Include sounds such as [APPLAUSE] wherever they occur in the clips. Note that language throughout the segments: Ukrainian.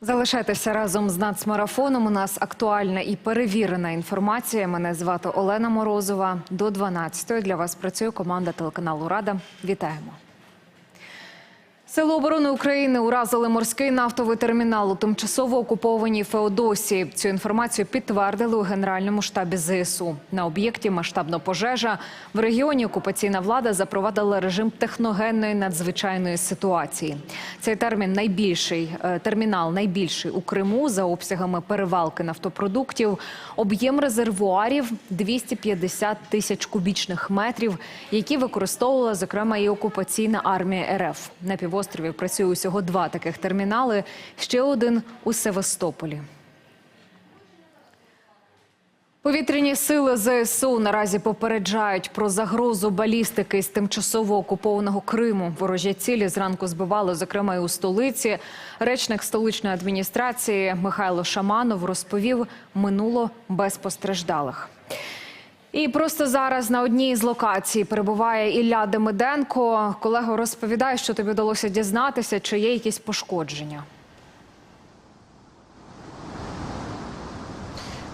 Залишайтеся разом з нацмарафоном. У нас актуальна і перевірена інформація. Мене звати Олена Морозова. До 12-ї для вас працює команда телеканалу Рада. Вітаємо. Сили оборони України уразили морський нафтовий термінал у тимчасово окупованій Феодосії. Цю інформацію підтвердили у Генеральному штабі ЗСУ. На об'єкті масштабна пожежа. В регіоні окупаційна влада запровадила режим техногенної надзвичайної ситуації. Цей термін найбільший е, термінал найбільший у Криму за обсягами перевалки нафтопродуктів. Об'єм резервуарів 250 тисяч кубічних метрів, які використовувала зокрема і окупаційна армія РФ. На півострові працює усього два таких термінали. Ще один у Севастополі. Повітряні сили ЗСУ наразі попереджають про загрозу балістики з тимчасово окупованого Криму. Ворожі цілі зранку збивали, зокрема, і у столиці. Речник столичної адміністрації Михайло Шаманов розповів, минуло без постраждалих. І просто зараз на одній з локацій перебуває Ілля Демиденко. Колего розповідає, що тобі вдалося дізнатися, чи є якісь пошкодження.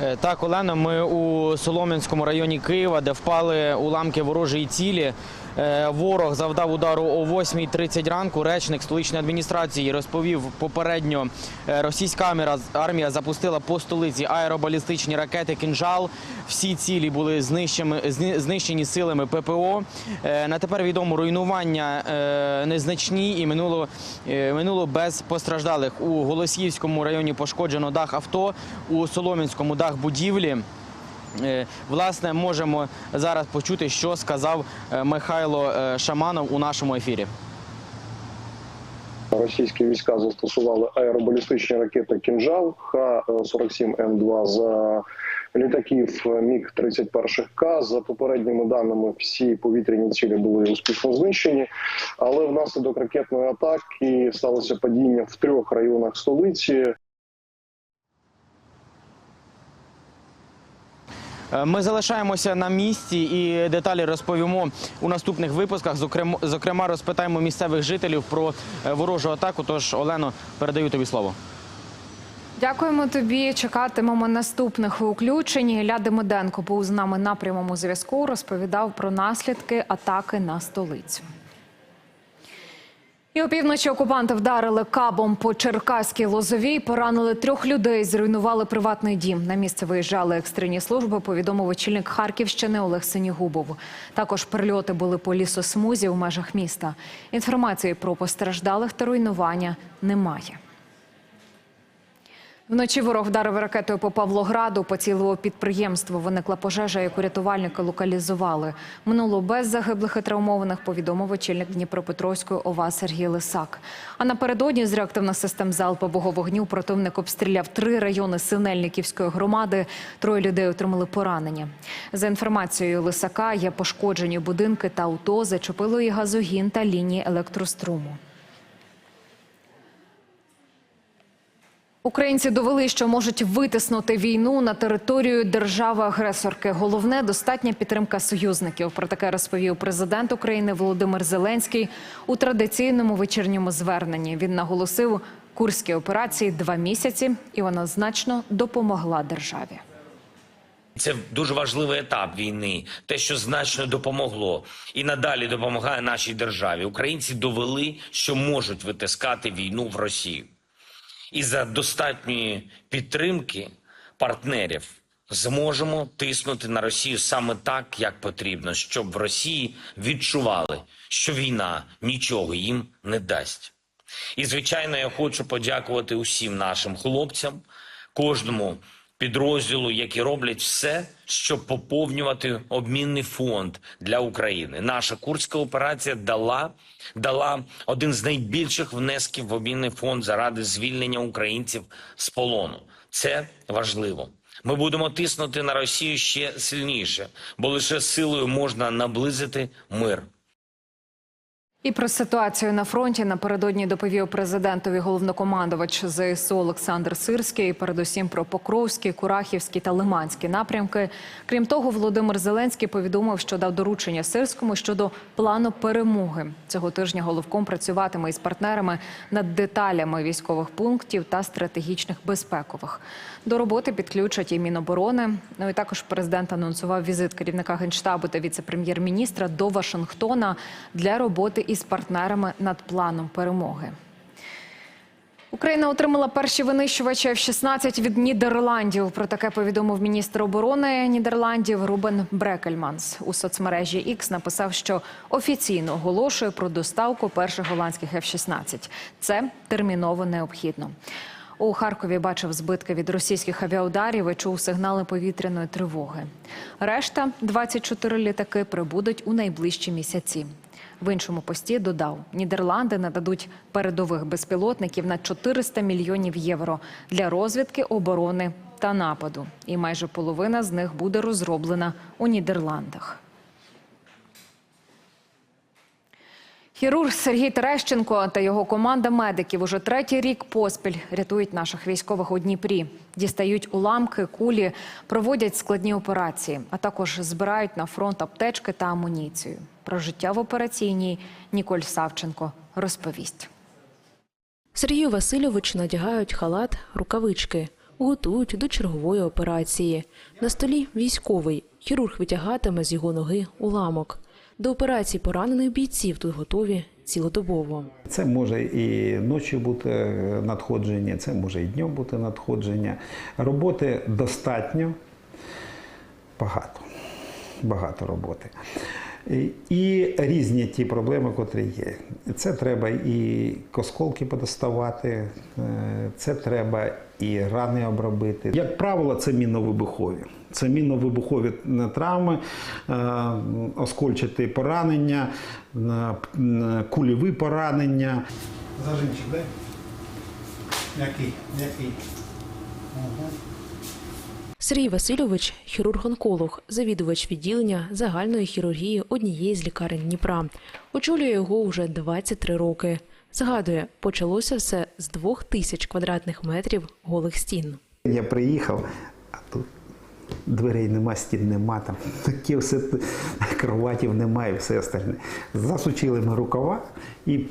Е, Так, Олено, ми у Солом'янському районі Києва, де впали уламки ворожої цілі. Е, Ворог завдав удару о 8.30 ранку. Речник столичної адміністрації розповів попередньо, е, російська армія- запустила по столиці аеробалістичні ракети «Кінжал». Всі цілі були знищені, силами ППО. Е, На тепер відомо руйнування незначні і минуло, минуло без постраждалих. У Голосіївському районі пошкоджено дах авто, у Солом'янському дах будівлі. Е, Власне, можемо зараз почути, що сказав е, Михайло е, Шаманов у нашому ефірі. Російські війська застосували аеробалістичні ракети «Кінжал» Х-47М2 за літаків Міг-31К. За попередніми даними, всі повітряні цілі були успішно знищені, але внаслідок ракетної атаки сталося падіння в трьох районах столиці. Ми залишаємося на місці і деталі розповімо у наступних випусках. Зокрема, розпитаємо місцевих жителів про е, ворожу атаку. Тож, Олено, передаю тобі слово. Дякуємо тобі. Чекатимемо наступних включень. Ілля Демиденко був з нами на прямому зв'язку. Розповідав про наслідки атаки на столицю. І опівночі окупанти вдарили кабом по Черкаській Лозовій, поранили трьох людей, зруйнували приватний дім. На місце виїжджали екстрені служби, повідомив очільник Харківщини Олег Синігубов. Також прильоти були по лісосмузі в межах міста. Інформації про постраждалих та руйнування немає. Вночі ворог вдарив ракетою по Павлограду, поцілило підприємство. Виникла пожежа, яку рятувальники локалізували. Минуло без загиблих і травмованих, повідомив очільник Дніпропетровської ОВА Сергій Лисак. А напередодні з реактивних систем залпового вогню противник обстріляв три райони Синельниківської громади. Троє людей отримали поранення. За інформацією Лисака, є пошкоджені будинки та авто, зачепило і газогін та лінії електроструму. Українці довели, що можуть витиснути війну на територію держави-агресорки. Головне достатня підтримка союзників. Про таке розповів президент України Володимир Зеленський у традиційному вечірньому зверненні. Він наголосив, курські операції два місяці, і вона значно допомогла державі. Це дуже важливий етап війни, те, що значно допомогло і надалі допомагає нашій державі. Українці довели, що можуть витискати війну в Росію. І за достатньої підтримки партнерів зможемо тиснути на Росію саме так, як потрібно, щоб в Росії відчували, що війна нічого їм не дасть. І, звичайно, я хочу подякувати усім нашим хлопцям, кожному підрозділу, які роблять все, щоб поповнювати обмінний фонд для України. Наша курська операція дала, дала один з найбільших внесків в обмінний фонд заради звільнення українців з полону. Це важливо. Ми будемо тиснути на Росію ще сильніше, бо лише силою можна наблизити мир. І про ситуацію на фронті напередодні доповів президентові головнокомандувач ЗСУ Олександр Сирський. Передусім про Покровський, Курахівський та Лиманський напрямки. Крім того, Володимир Зеленський повідомив, що дав доручення Сирському щодо плану перемоги. Цього тижня головком працюватиме із партнерами над деталями військових пунктів та стратегічних безпекових. До роботи підключать і Міноборони. Ну і також президент анонсував візит керівника генштабу та віце-прем'єр-міністра до Вашингтона для роботи із партнерами над планом перемоги. Україна отримала перші винищувачі F-16 від Нідерландів. Про таке повідомив міністр оборони Нідерландів Рубен Брекельманс. У соцмережі X написав, що офіційно оголошує про доставку перших голландських F-16. Це терміново необхідно. У Харкові бачив збитки від російських авіаударів і чув сигнали повітряної тривоги. Решта 24 літаки прибудуть у найближчі місяці. В іншому пості додав, Нідерланди нададуть передових безпілотників на 400 мільйонів євро для розвідки, оборони та нападу. І майже половина з них буде розроблена у Нідерландах. Хірург Сергій Терещенко та його команда медиків уже третій рік поспіль рятують наших військових у Дніпрі. Дістають уламки, кулі, проводять складні операції, а також збирають на фронт аптечки та амуніцію. Про життя в операційній Ніколь Савченко розповість. Сергію Васильовичу надягають халат, рукавички, готують до чергової операції. На столі військовий. Хірург витягатиме з його ноги уламок. До операції поранених бійців тут готові цілодобово. Це може і ночі бути е, надходження, це може і днем бути надходження. Роботи достатньо багато. Багато роботи. І- І різні ті проблеми, котрі є. Це треба і осколки подоставати, е, це треба і рани обробити. Як правило, це мінно-вибухові. Це мінно-вибухові е, травми, е, оскольчаті поранення, е, кульові поранення. Зажимчик, дай. Який? Який? Сергій Васильович – хірург-онколог, завідувач відділення загальної хірургії однієї з лікарень Дніпра. Очолює його уже 23 роки. Згадує, почалося все з двох тисяч квадратних метрів голих стін. Я приїхав, а тут дверей нема, стін нема, там таке все кроватів немає, все остальне. Засучили ми рукава і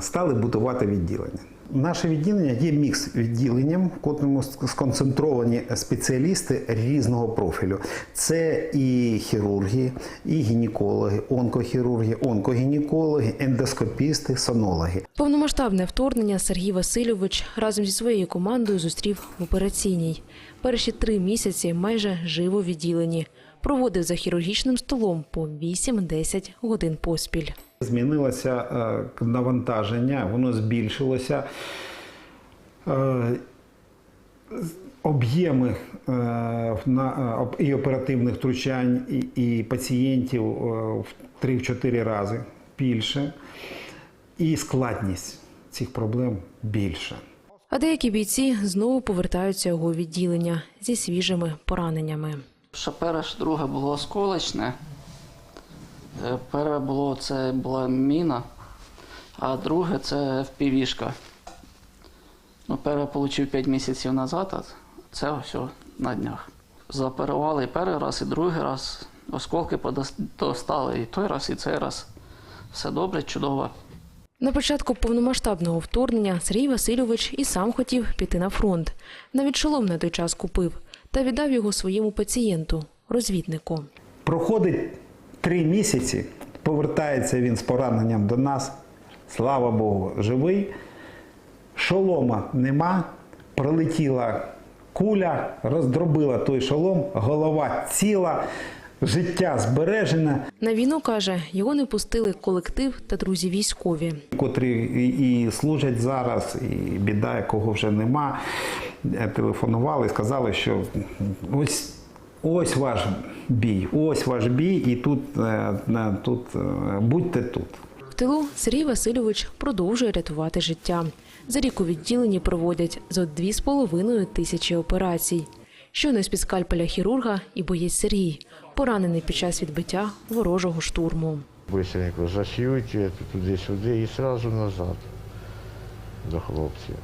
стали будувати відділення. Наше відділення є мікс відділенням, в котрому сконцентровані спеціалісти різного профілю. Це і хірурги, і гінекологи, онкохірурги, онкогінекологи, ендоскопісти, сонологи. Повномасштабне вторгнення Сергій Васильович разом зі своєю командою зустрів в операційній. Перші три місяці майже живо відділені. Проводив за хірургічним столом по 8-10 годин поспіль. Змінилося е, навантаження, воно збільшилося. Е, Об'єми е, і оперативних втручань, і, пацієнтів в 3-4 рази більше, і складність цих проблем більша. А деякі бійці знову повертаються у його відділення зі свіжими пораненнями. Що перше, друге було осколочне. Е, Перше було це була міна, а друге це впівішка. Ну, перше отримав 5 місяців назад, а це все на днях. Заоперували і перший раз, і другий раз. Осколки достали і той раз, і цей раз. Все добре, чудово. На початку повномасштабного вторгнення Сергій Васильович і сам хотів піти на фронт. Навіть шолом на той час купив та віддав його своєму пацієнту, розвіднику. Проходить три місяці, повертається він з пораненням до нас. Слава Богу, живий. Шолома нема. Пролетіла куля, роздробила той шолом, голова ціла, життя збережене, На війну каже, його не пустили колектив та друзі військові. котрі і, служать зараз, і біда, кого вже нема. Е, Телефонували сказали, що ось. Ось ваш бій, ось ваш бій, і тут, е, тут е, будьте тут. В тилу Сергій Васильович продовжує рятувати життя. За рік у відділенні проводять зо 2,5 тисячі операцій. Щойно з-під скальпеля хірурга і боєць Сергій, поранений під час відбиття ворожого штурму. Быстренько зашьють это туди-сюди і одразу назад до хлопців.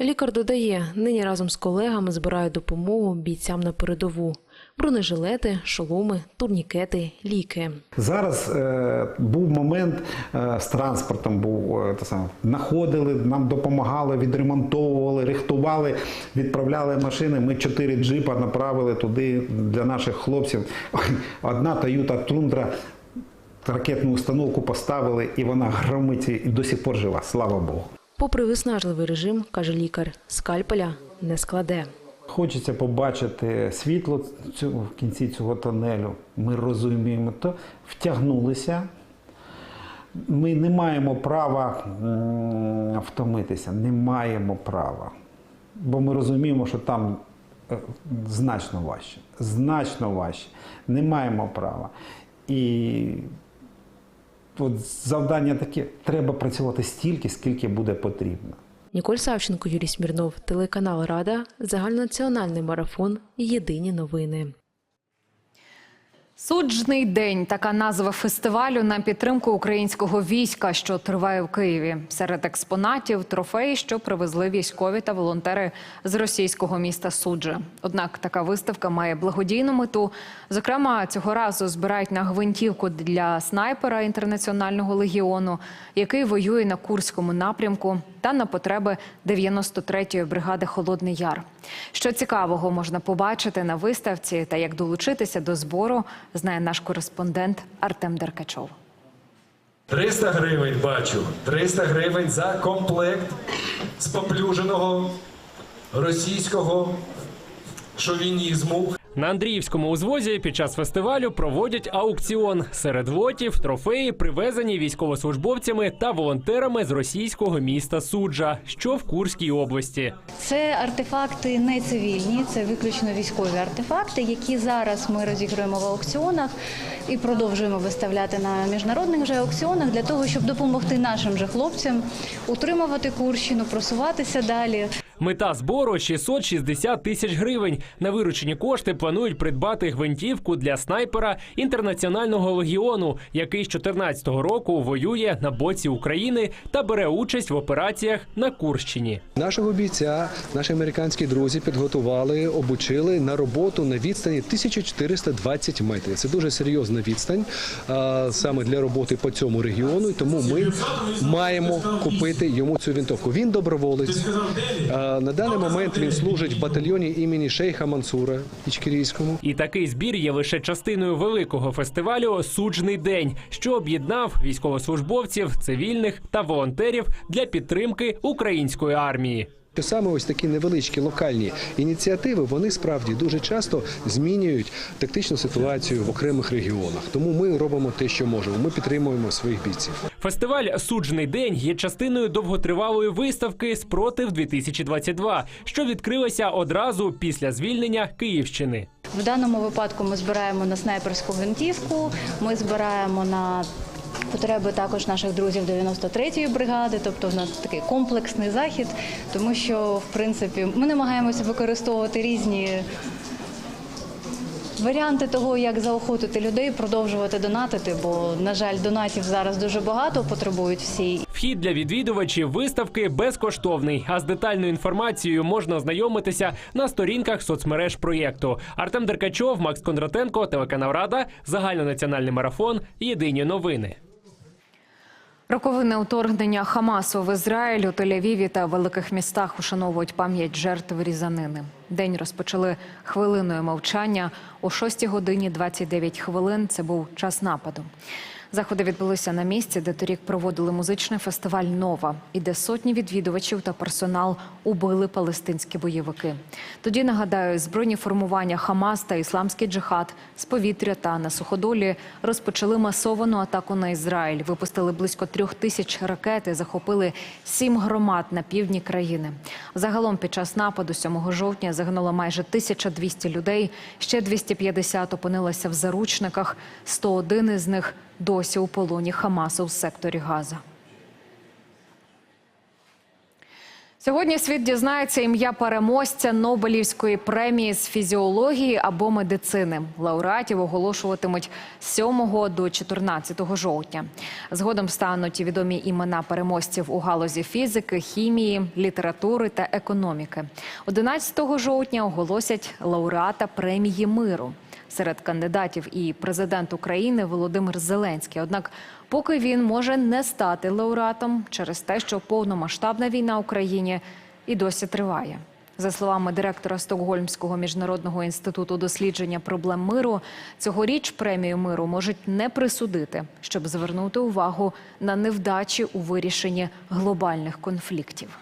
Лікар додає, нині разом з колегами збирають допомогу бійцям на передову: бронежилети, шоломи, турнікети, ліки. Зараз е, був момент е, з транспортом, був е, те саме. Знаходили, нам допомагали, відремонтовували, рихтували, відправляли машини. Ми чотири джипа направили туди для наших хлопців. [LAUGHS] Одна Тойота Тундра. Ракетну установку поставили, і вона громить і до сих пор жива. Слава Богу. Попри виснажливий режим, каже лікар, скальпеля не складе. Хочеться побачити світло в кінці цього тонелю. Ми розуміємо, то втягнулися. Ми не маємо права втомитися, не маємо права. Бо ми розуміємо, що там е, значно важче. Значно важче. Не маємо права. І от завдання таке: треба працювати стільки, скільки буде потрібно. Ніколь Савченко, Юрій Смірнов, телеканал Рада, загальнонаціональний марафон. Єдині новини. Суджний день така назва фестивалю на підтримку українського війська, що триває в Києві. Серед експонатів трофеї, що привезли військові та волонтери з російського міста Суджа. Однак така виставка має благодійну мету. Зокрема, цього разу збирають на гвинтівку для снайпера інтернаціонального легіону, який воює на Курському напрямку, та на потреби 93-ї бригади Холодний Яр. Що цікавого можна побачити на виставці та як долучитися до збору, знає наш кореспондент Артем Деркачов. 300 гривень бачу. 300 гривень за комплект споплюженого російського шовінізму. На Андріївському узвозі під час фестивалю проводять аукціон серед лотів, трофеї, привезені військовослужбовцями та волонтерами з російського міста Суджа, що в Курській області. Це артефакти не цивільні, це виключно військові артефакти, які зараз ми розігруємо в аукціонах і продовжуємо виставляти на міжнародних же аукціонах для того, щоб допомогти нашим же хлопцям утримувати Курщину, просуватися далі. Мета збору 660 тисяч гривень. На виручені кошти планують придбати гвинтівку для снайпера інтернаціонального легіону, який з 2014 року воює на боці України та бере участь в операціях на Курщині. Нашого бійця, наші американські друзі підготували, обучили на роботу на відстані 1420 метрів. Це дуже серйозна відстань саме для роботи по цьому регіону. Тому ми маємо купити йому цю винтовку. Він доброволець. На даний момент він служить в батальйоні імені Шейха Мансура Ічкірійському. І такий збір є лише частиною великого фестивалю Суджний день, що об'єднав військовослужбовців, цивільних та волонтерів для підтримки української армії. Що Саме ось такі невеличкі локальні ініціативи вони справді дуже часто змінюють тактичну ситуацію в окремих регіонах. Тому ми робимо те, що можемо. Ми підтримуємо своїх бійців. Фестиваль Суджний день є частиною довготривалої виставки Спротив 2022 що відкрилася одразу після звільнення Київщини. В даному випадку ми збираємо на снайперську гвинтівку, ми збираємо на потреби також наших друзів 93-ї бригади, тобто на такий комплексний захід, тому що в принципі ми намагаємося використовувати різні. Варіанти того, як заохотити людей, продовжувати донатити, бо на жаль, донатів зараз дуже багато потребують всі. Вхід для відвідувачів виставки безкоштовний. А з детальною інформацією можна ознайомитися на сторінках соцмереж проєкту. Артем Деркачов, Макс Кондратенко, телеканал Рада, загальнонаціональний марафон. Єдині новини. Роковини вторгнення Хамасу в Ізраїль у Тель-Авіві та великих містах ушановують пам'ять жертв різанини. День розпочали хвилиною мовчання. О 6 годині 29 хвилин. Це був час нападу. Заходи відбулися на місці, де торік проводили музичний фестиваль Нова, і де сотні відвідувачів та персонал убили палестинські бойовики. Тоді нагадаю, збройні формування Хамас та Ісламський джихад з повітря та на суходолі розпочали масовану атаку на Ізраїль. Випустили близько трьох тисяч ракет і захопили сім громад на півдні країни. Загалом під час нападу 7 жовтня загинуло майже 1200 людей. Ще 250 опинилися в заручниках. 101 із них досі у полоні Хамасу в секторі Газа. Сьогодні світ дізнається ім'я переможця Нобелівської премії з фізіології або медицини. Лауреатів оголошуватимуть з 7 до 14 жовтня. Згодом стануть відомі імена переможців у галузі фізики, хімії, літератури та економіки. 11 жовтня оголосять лауреата премії миру. Серед кандидатів і президент України Володимир Зеленський. Однак, поки він може не стати лауреатом через те, що повномасштабна війна в Україні і досі триває. За словами директора Стокгольмського міжнародного інституту дослідження проблем миру, цьогоріч премію миру можуть не присудити, щоб звернути увагу на невдачі у вирішенні глобальних конфліктів.